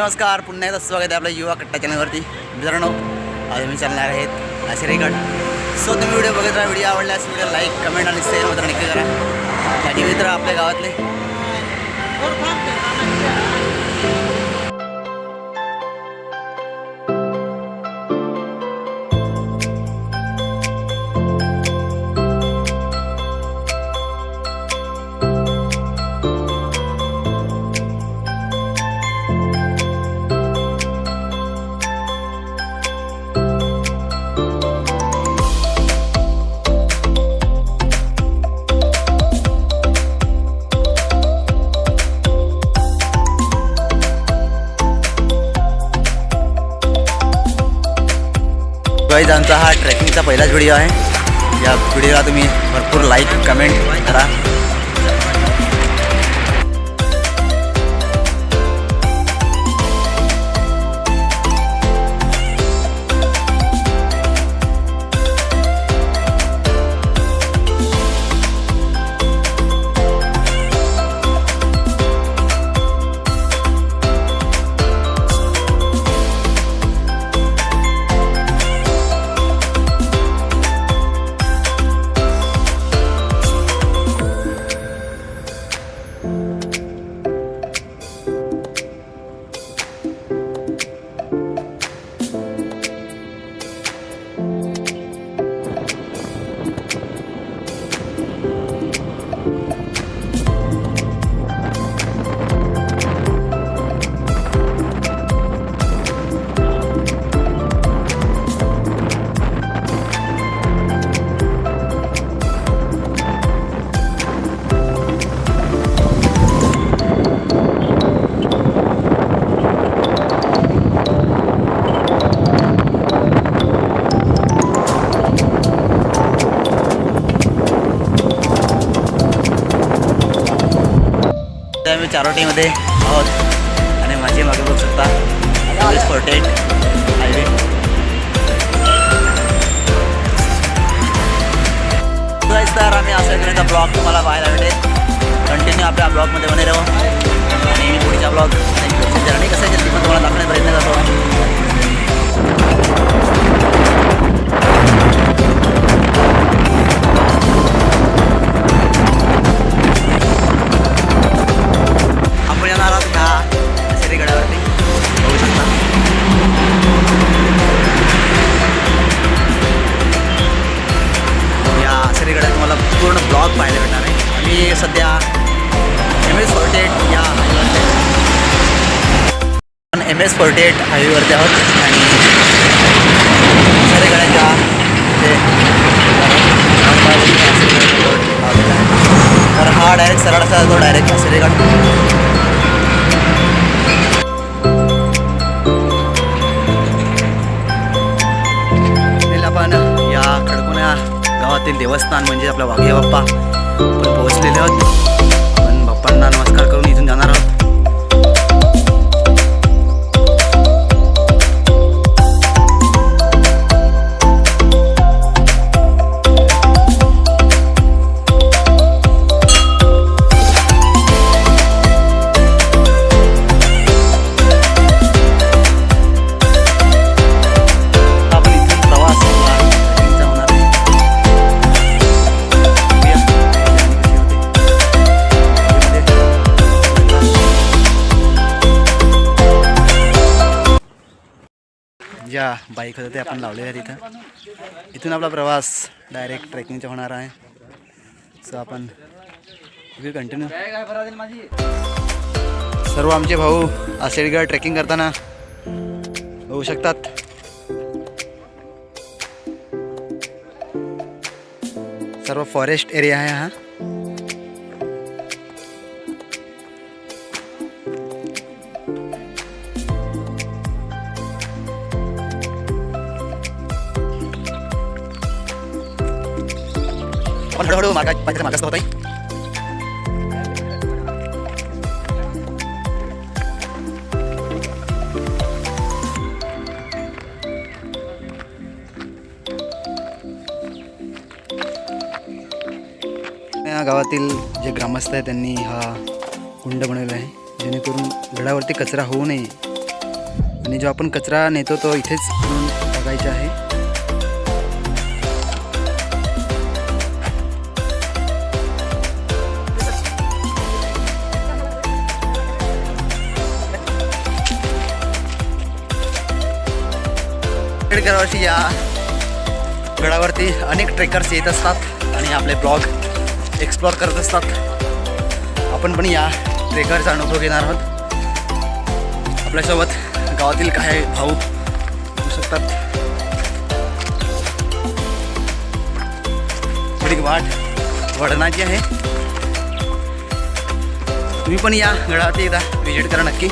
नमस्कार पुन्हा एकदा स्वागत आहे आपल्या युवा कट्टा चॅनलवरती. मित्रांनो आज मी चालणार आहेत आशिरेगड. सो तुम्ही व्हिडिओ बघत राहा व्हिडिओ आवडल्यास व्हिडिओ लाईक कमेंट आणि शेअर मात्र नक्की करा. आणि मित्र आपल्या गावातले गाईज हा ट्रेकिंगचा पहिलाच व्हिडिओ आहे. या व्हिडिओला तुम्ही भरपूर लाईक कमेंट करा. चारोटीमध्ये आहोत. आणि माझी मागे बघू शकता पोलीस फोर्टी हायवे तर आम्ही असं करण्याचा ब्लॉग तुम्हाला पाहायला भेटेल. कंटिन्यू आपल्या ब्लॉगमध्ये बने राहू. आणि मी पुढच्या ब्लॉग आणि कसं आहे ते पण तुम्हाला दाखवण्याचा प्रयत्न करतो. फोर्टी एट ज्या बाईक ते आपण लावले आहेत इथं. इथून आपला प्रवास डायरेक्ट ट्रेकिंगचा होणार आहे. सो आपण कंटिन्यू सर्व आमचे भाऊ आसेडगड ट्रेकिंग करताना होऊ शकतात. सर्व फॉरेस्ट एरिया आहे हा. पण हळूहळू मागा पाण्याचा मागास होत आहे या गावातील जे ग्रामस्थ आहेत त्यांनी हा कुंड बनवला आहे. जेणेकरून गडावरती कचरा होऊ नये. आणि जो आपण कचरा नेतो तो इथेच आणून टाकायचा आहे. दरवर्षी या गडावरती अनेक ट्रेकर्स येत असतात आणि आपले ब्लॉग एक्सप्लोअर करत असतात. आपण पण या ट्रेकरचा अनुभव घेणार आहोत. आपल्यासोबत गावातील काही भाऊ होऊ शकतात. थोडी वाट वडणाची आहे. तुम्ही पण या गडावरती एकदा व्हिजिट करा नक्की.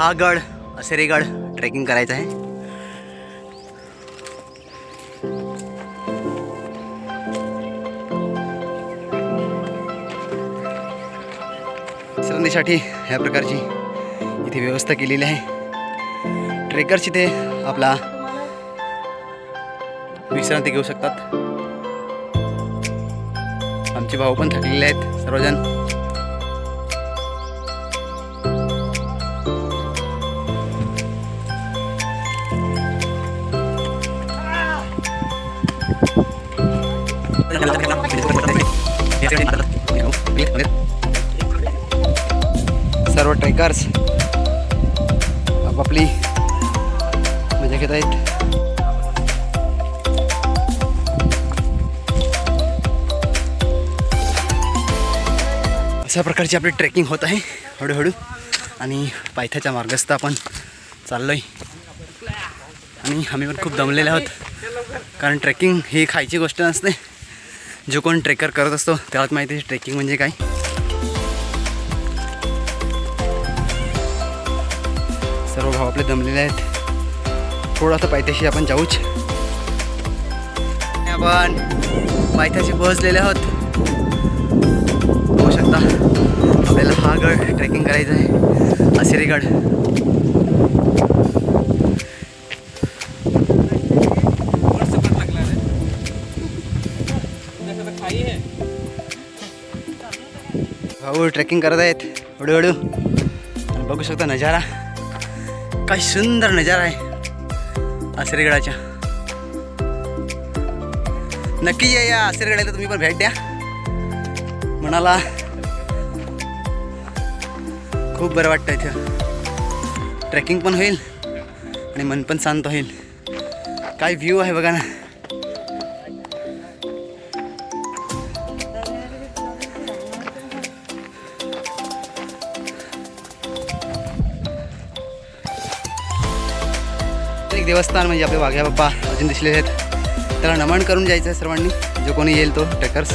हा गड असेरे गड ट्रेकिंग करायचा आहे. विश्रांतीसाठी ह्या प्रकारची इथे व्यवस्था केलेली आहे. ट्रेकर्स इथे आपला विश्रांती घेऊ शकतात. आमचे भाऊ पण थकलेले आहेत सर्वजण. सर्व ट्रेकर्स आपापली मजा घेत आहेत. अशा प्रकारची आपली ट्रेकिंग होत आहे हळूहळू आणि पायथ्याच्या मार्गस्थ आपण चाललो आहे आणि आम्ही पण खूप दमलेले आहोत. कारण ट्रेकिंग ही खायची गोष्ट नसते. जो कोण ट्रेकर करत असतो त्यालाच माहिती आहे ट्रेकिंग म्हणजे काय. सर्व भाव आपले दमलेले आहेत. थोडासा पायथ्याशी आपण जाऊच. आपण पायथ्याशी पोहोचलेले आहोत. होऊ शकता आपल्याला हा गड ट्रेकिंग करायचा आहे. असिरी गड. भाऊ ट्रेकिंग करत आहेत. हळूहळू आणि बघू शकता नजारा. काय सुंदर नजारा आहे. आसरेगडाच्या. नक्की या या आसरेगडाला तुम्ही पण भेट द्या. मनाला खूप बरं वाटतं इथं. ट्रेकिंग पण होईल आणि मन पण शांत होईल. काय व्ह्यू आहे बघा ना. एक देवस्थान म्हणजे आपले वाघ्या बाप्पा अजून दिसलेले आहेत. त्याला नमन करून जायचं आहे सर्वांनी. जो कोणी येईल तो ट्रेकर्स.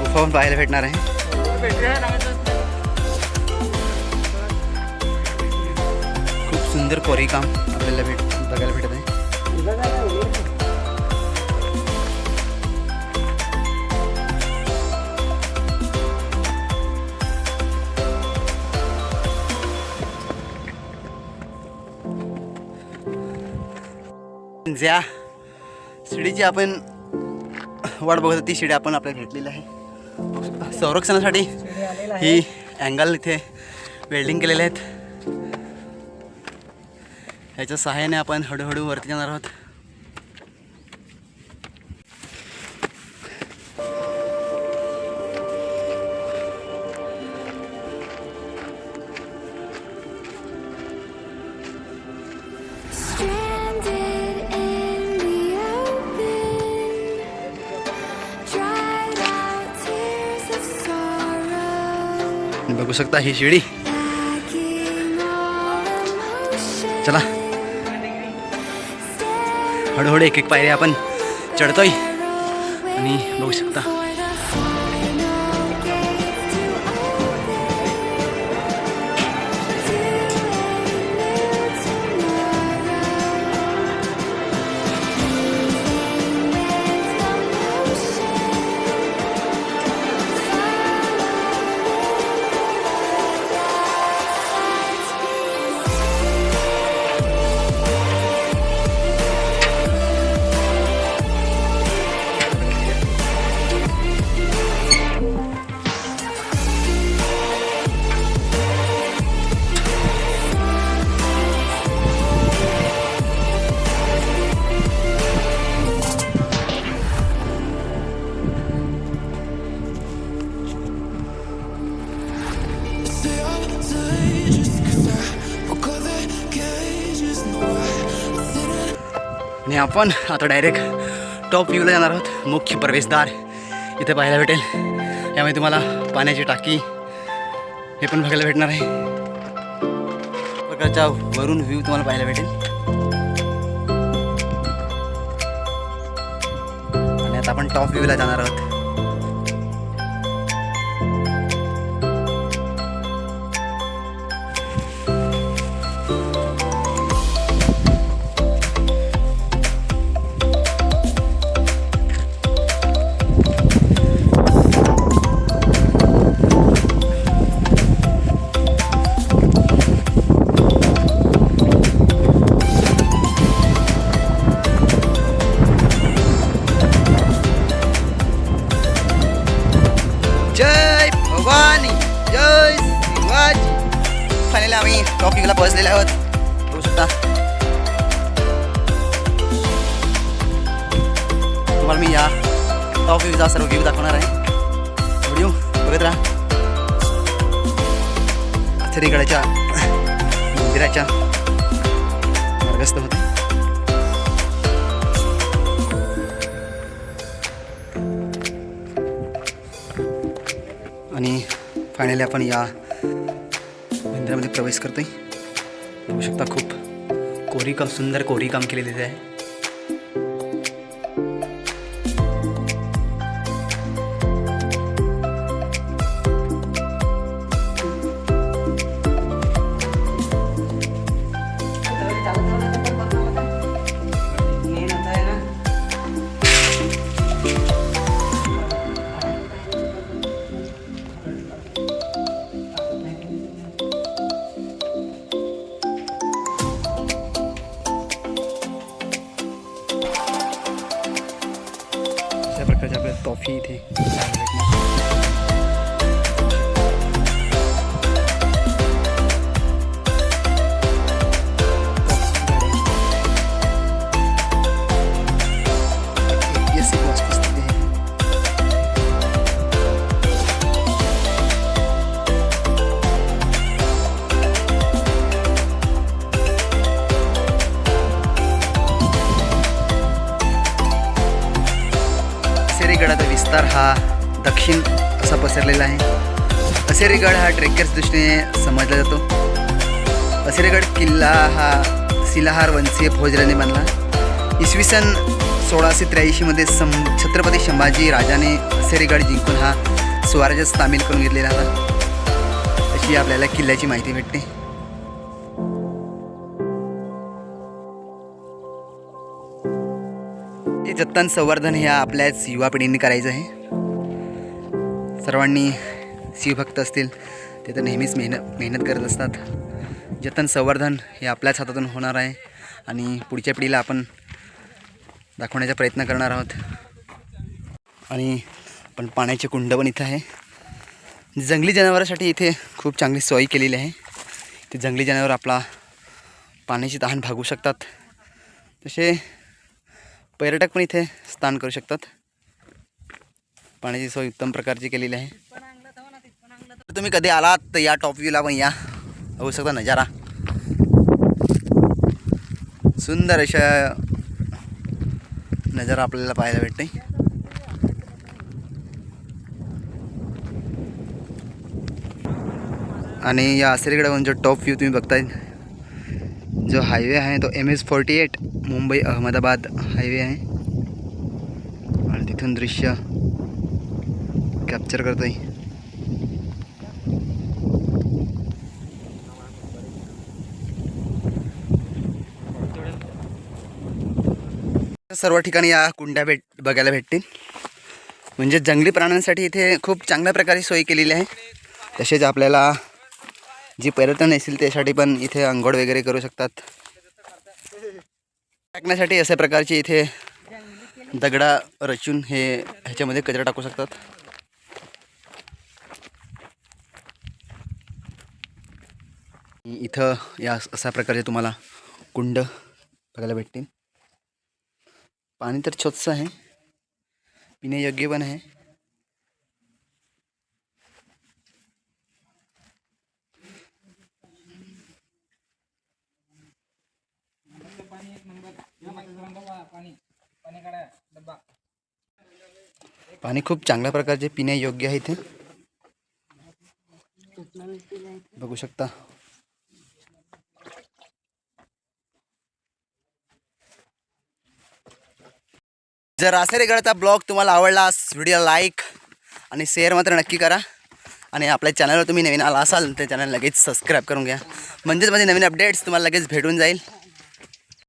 गुफा पाहायला भेटणार आहे. सुंदर कोरी काम आपल्याला भेट बघायला भेटत आहे. ज्या शिडीची आपण वाट बघत ती शिडी आपण आपल्याला भेटलेली आहे. संरक्षणासाठी ही अँगल इथे वेल्डिंग केलेले आहेत. याच्या सहाय्याने आपण हळूहळू वरती जाणार आहोत. बघू शकता ही शिडी. चला. हळूहळू एक एक पायरी आपण चढतोय. आणि बघू शकता. आणि आपण आता डायरेक्ट टॉप व्ह्यूला जाणार आहोत. मुख्य प्रवेशद्वार. इथे पाहायला भेटेल. यामुळे तुम्हाला पाण्याची टाकी हे पण बघायला भेटणार आहे. प्रकारच्या वरून व्ह्यू तुम्हाला पाहायला भेटेल. आणि आता आपण टॉप व्ह्यूला जाणार आहोत. आम्ही टॉप व्ह्यूला पोहोचलेले आहोत बघू शकता तुम्हाला मी या टॉप व्ह्यूचा सर्व व्ह्यू दाखवणार आहे व्हिडिओ बघत राहा आश्चर्यगडाच्या मंदिराच्या मार्गस्थ होते आणि फायनली आपण या मंदिरामध्ये प्रवेश करतोय. बघू शकता खूप. कोरीकाम सुंदर कोरीकाम केलेले आहे प्रकारच्या आपल्याला विस्तार हा दक्षिण असा पसरलेला आहे. असेरीगड हा ट्रेकर्स दृष्टीने समजला जातो. असेरीगड किल्ला हा शिलाहार वंशीय फौजराने बांधला. इसवी सन सोळाशे त्र्याऐंशीमध्ये सं छत्रपती संभाजी राजाने असेरीगड जिंकून हा स्वराज्यात सामील करून घेतलेला होता. अशी आपल्याला किल्ल्याची माहिती भेटते. जतन संवर्धन हे आपल्याच युवा पिढीने करायचं आहे. सर्वांनी शिवभक्त असतील ते तर नेहमीच मेहनत मेहनत करत असतात. जतन संवर्धन हे आपल्याच हातातून होणार आहे आणि पुढच्या पिढीला आपण दाखवण्याचा प्रयत्न करणार आहोत. आणि पण पाण्याचे कुंड पण इथं आहे. जंगली जनावरांसाठी इथे खूप चांगली सोय केलेली आहे. ते जंगली जनावर आपला पाण्याची तहान भागू शकतात. तसे पर्यटक पण इथे स्थान करू शकतात. पाण्याची सोय उत्तम प्रकारची केलेली आहे. तुम्ही कधी आलात तर या टॉप व्ह्यूला पण या. होऊ शकता नजारा. सुंदर अशा नजारा आपल्याला पाहायला भेटते. आणि या आसरीकडे जो टॉप व्ह्यू तुम्ही बघताय जो हायवे आहे तो M S forty eight Mumbai Ahmedabad highway आहे. आणि तिथून दृश्य कॅप्चर करतोय. सर्व ठिकाणी या कुंड्या भेट बघायला भेटतील. म्हणजे जंगली प्राण्यांसाठी इथे खूप चांगल्या प्रकारे सोय केलेली आहे. तसेच आपल्याला जी पर्यटन येतील त्यासाठी पण इथे आंघोळ वगैरे करू शकतात. टाकण्यासाठी अशा प्रकारचे इथे दगडा रचून हे ह्याच्यामध्ये कचरा टाकू शकतात. इथं या अशा प्रकारचे तुम्हाला कुंड बघायला भेटतील. पाणी तर स्वच्छ आहे. पिण्यायोग्य पण आहे. पाणी. खूप चांगल्या प्रकारचे पिण्यायोग्य आहे इथे. बघू शकता. जर आसेरेगडचा ब्लॉग तुम्हाला आवडला व्हिडिओ लाईक आणि शेअर मात्र नक्की करा. आणि आपल्या चॅनलवर तुम्ही नवीन आला असाल तर चॅनल लगेच सबस्क्राईब करून घ्या. म्हणजेच माझे नवीन अपडेट्स तुम्हाला लगेच भेटून जाईल.